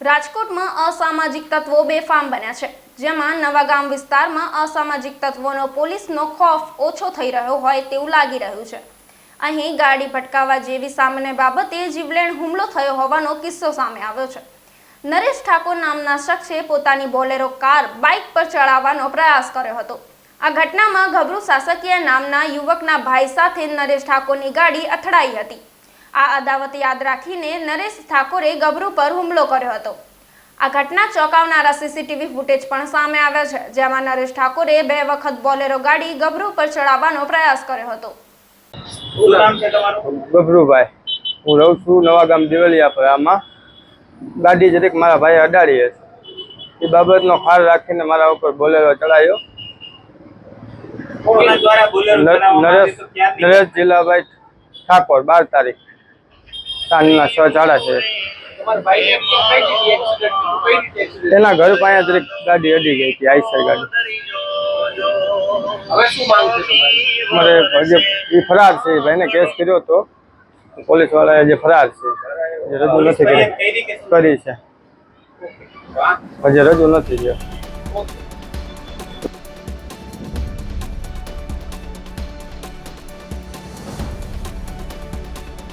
રાજકોટમાં અસામાજિક તત્વો બેફામ બન્યા છે. જેમાં નવાગામ વિસ્તારમાં અસામાજિક તત્વોનો પોલીસનો ખોફ ઓછો થઈ રહ્યો હોય તેવું લાગી રહ્યું છે. અહીં ગાડી ભટકાવવા જેવી સામાન્ય બાબતે જીવલેણ હુમલો થયો હોવાનો કિસ્સો સામે આવ્યો છે. નરેશ ઠાકોર નામના શખ્સે પોતાની બોલેરો કાર બાઇક પર ચડાવવાનો પ્રયાસ કર્યો હતો. આ ઘટનામાં ગભરુ શાસકીય નામના યુવકના ભાઈ સાથે નરેશ ઠાકોરની ગાડી અથડાઈ હતી. આ અદાવત યાદ રાખીને નરેશ ઠાકોરે ગભરુ પર હુમલો કર્યો હતો. આ ઘટના ચોંકાવનારા સીસીટીવી ફૂટેજ પણ સામે આવ્યા છે જેમાં નરેશ ઠાકોરે બે વખત બોલેરો ગાડી ગભરુ પર ચડાવવાનો પ્રયાસ કર્યો હતો. ગભરુભાઈ હું રહું છું નવાગામ દેવલિયા પર આમાં ગાડી જરીક મારા ભાઈ અડાડી હશે એ બાબતનો ખાર રાખીને મારા ઉપર બોલેરો ચડાયો. નરેશ નરેશ જિલ્લાભાઈ ઠાકોર બાર તારીખ. સાંજના છ સાડા છે. એના ઘર પાસે જરીક ગાડી અડી ગઈ હતી આઈસર ગાડી. મારે જે એ ફરાર છે એ ભાઈને કેસ કર્યો હતો. પોલીસ વાળાએ જે ફરાર છે જે રજૂ નથી કરી. કરી છે. હજી રજૂ નથી થયો.